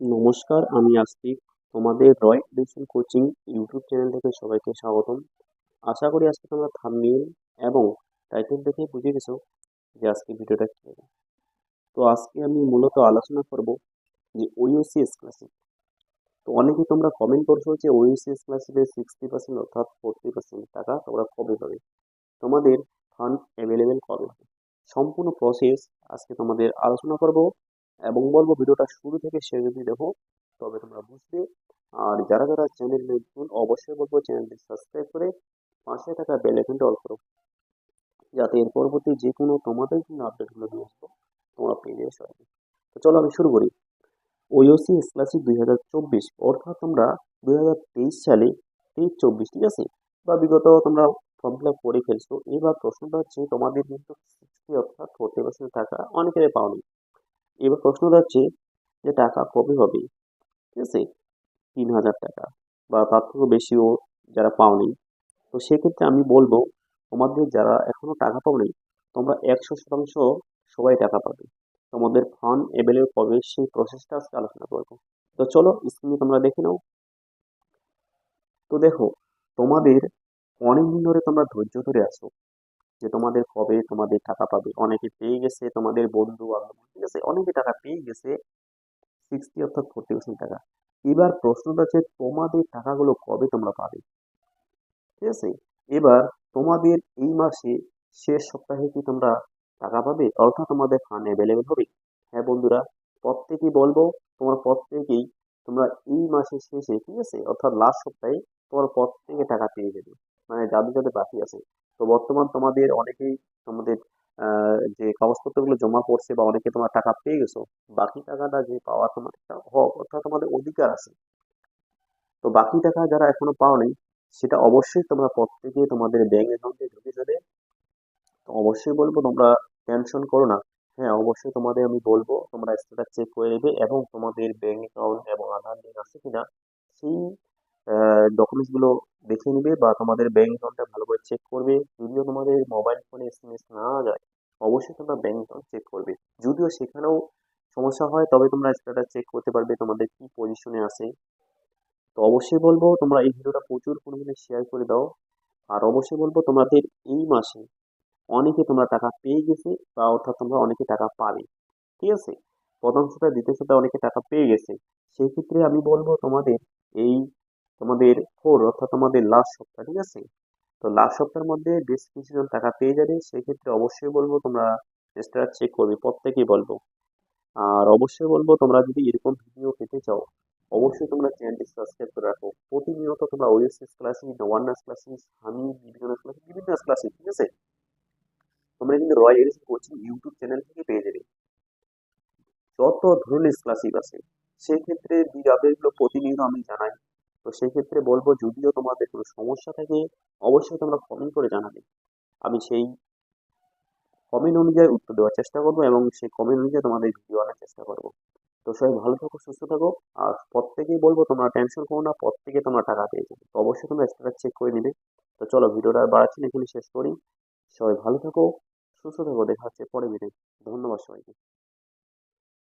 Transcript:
নমস্কার, আমি আস্তিক তোমাদের Roy education coaching YouTube channel থেকে সবাইকে স্বাগতম। আশা করি আজকে তোমরা থাম্বনেল এবং টাইটেল দেখে বুঝে গেছো যে আজকে ভিডিওটা কী হবে। তো আজকে আমি মূলত আলোচনা করব যে ওইওসিএস ক্লাসিক তো অনেকেই তোমরা কমেন্ট করছ যে ওইওসিএস ক্লাসিকের সিক্সটি পার্সেন্ট অর্থাৎ ফোরটি পার্সেন্ট টাকা তোমরা কবে পাবে? তোমাদের ফান্ড অ্যাভেলেবেল কবে হবে? সম্পূর্ণ প্রসেস আজকে তোমাদের আলোচনা করব। এবং বলব ভিডিওটা শুরু থেকে শেষ অবধি দেখো, তবে তোমরা বুঝবে। আর যারা যারা চ্যানেল নতুন, অবশ্যই বলব চ্যানেলটি সাবস্ক্রাইব করে পাশে থাকা বেল আইকনটা অল করো। যাতে এর পরবর্তী যে কোনো তোমাদের জন্য আপডেটগুলো নিয়ে আসব, তোমরা পেয়ে যাবে সবাই। তো চলো আমি শুরু করি। ওইওসি ক্লাসিক দুই হাজার চব্বিশ, অর্থাৎ তোমরা দুই হাজার তেইশ সালে তেইশ চব্বিশ, ঠিক আছে? বা বিগত তোমরা ফর্ম ফিল আপ করে ফেলছো। এবার প্রশ্নটা হচ্ছে, তোমাদের কিন্তু সিক্সটি অর্থাৎ ফোর্টি পার্সেন্ট টাকা অনেকের পাওনি। এবার প্রশ্নটা হচ্ছে যে টাকা কবে হবে? ঠিক আছে? তিন হাজার টাকা। বা তার থেকেও বেশিও যারা পাওনি। তো সেক্ষেত্রে আমি বলব, তোমাদের যারা এখনও টাকা পাওনি, তোমরা একশো শতাংশ সবাই টাকা পাবে। তোমাদের ফান্ড অ্যাভেলেবল কবে, সেই প্রসেসটা আজকে আলোচনা করব। তো চলো স্ক্রিনে তোমরা দেখে নাও। তো দেখো, তোমাদের অনেক দিন ধরে তোমরা ধৈর্য ধরে আসো যে তোমাদের কবে তোমাদের টাকা পাবে? অনেকে পেয়ে গেছে তোমাদের বন্ধু বান্ধব, ঠিক আছে? অনেকে টাকা পেয়ে গেছে সিক্সটি অর্থাৎ ফোর্টি পার্সেন্ট টাকা। এবার প্রশ্নটা হচ্ছে, তোমাদের টাকাগুলো কবে তোমরা পাবে? ঠিক আছে? এবার তোমাদের এই মাসে শেষ সপ্তাহে কি তোমরা টাকা পাবে? অর্থাৎ তোমাদের ফান্ড অ্যাভেলেবেল হবে? হ্যাঁ বন্ধুরা, প্রত্যেকেই বলব, তোমরা প্রত্যেকেই তোমরা এই মাসের শেষে, ঠিক আছে? অর্থাৎ লাস্ট সপ্তাহে তোমার প্রত্যেকে টাকা পেয়ে যাবে। মানে যাদের যাদের বাকি আছে। তো বর্তমান তোমাদের অনেকেই তোমাদের যে কাগজপত্রগুলো জমা পড়ছে বা অনেকে তোমার টাকা পেয়ে গেছো, বাকি টাকাটা যে পাওয়া তোমার অর্থাৎ তোমাদের অধিকার আছে। তো বাকি টাকা যারা এখনও পাওনি, সেটা অবশ্যই তোমরা প্রত্যেকে তোমাদের ব্যাংক অ্যাকাউন্টে ঢুকে যাবে। তো অবশ্যই বলব তোমরা টেনশন করো না। হ্যাঁ অবশ্যই তোমাদের আমি বলব, তোমরা স্ট্যাটাস চেক করে নেবে এবং তোমাদের ব্যাংক অ্যাকাউন্ট এবং আধার লিঙ্ক আছে কিনা, সেই ডকুমেন্টসগুলো দেখে নিবে বা তোমাদের ব্যাংক অ্যাকাউন্টটা ভালো করে চেক করবে। যদিও তোমাদের মোবাইল ফোনে এস এম এস না যায়, অবশ্যই তোমরা ব্যাংক অ্যাকাউন্ট চেক করবে। যদিও সেখানেও সমস্যা হয়, তবে তোমরা স্ট্যাটাস চেক করতে পারবে তোমাদের কি পজিশনে আছে। তো অবশ্যই বলব, তোমরা এই ভিডিওটা প্রচুর পরিমাণে শেয়ার করে দাও। আর অবশ্যই বলব, তোমাদের এই মাসে অনেকে তোমরা টাকা পেয়ে গেছে বা অর্থাৎ তোমরা অনেকে টাকা পাবে। ঠিক আছে? প্রথম সপ্তাহে দ্বিতীয় সপ্তাহে অনেকে টাকা পেয়ে গেছে। সেই ক্ষেত্রে আমি বলব, তোমাদের এই তোমাদের ফোর অর্থাৎ তোমাদের লাস্ট সপ্তাহ, ঠিক আছে? তো লাস্ট সপ্তাহের মধ্যে বেশ কিছুজন টাকা পেয়ে যাবে, সেক্ষেত্রে অবশ্যই বলব তোমরা স্ট্যাটাস চেক করবে, প্রত্যেকেই বলব। আর অবশ্যই বলব তোমরা যদি এরকম ভিডিও পেতে চাও, অবশ্যই তোমরা চ্যানেলটি সাবস্ক্রাইব করে রাখো। প্রতিনিয়ত তোমরা ওএসএস ক্লাসিক ওয়ার্নার্স ক্লাসিক আমি বিভিন্ন ক্লাসিক বিভিন্ন ক্লাসিক ঠিক আছে? তোমরা কিন্তু Roy education coaching YouTube channel থেকে পেয়ে যাবে। যত ধরনের ক্লাসিক আছে সেক্ষেত্রে বিগ আপডেটগুলো প্রতিনিয়ত আমি জানাই। তো সেই ক্ষেত্রে বলব, যদিও তোমাদের কোনো সমস্যা থাকে, অবশ্যই তোমরা কমেন্ট করে জানাবে। আমি সেই কমেন্ট অনুযায়ী উত্তর দেওয়ার চেষ্টা করব এবং সেই কমেন্ট অনুযায়ী তোমাদের ভিডিও আনার চেষ্টা করব। তো সবাই ভালো থাকো, সুস্থ থাকো। আর প্রত্যেকেই বলব, তোমরা টেনশন করো না, প্রত্যেকে তোমরা টাকা পেয়ে যাবে। তো অবশ্যই তোমরা স্ট্যাটাস চেক করে নিবে। তো চলো, ভিডিওটা আর বাড়াচ্ছি এখানে শেষ করি। সবাই ভালো থাকো, সুস্থ থাকো, দেখা হচ্ছে পরে ভিডিও ধন্যবাদ সবাইকে।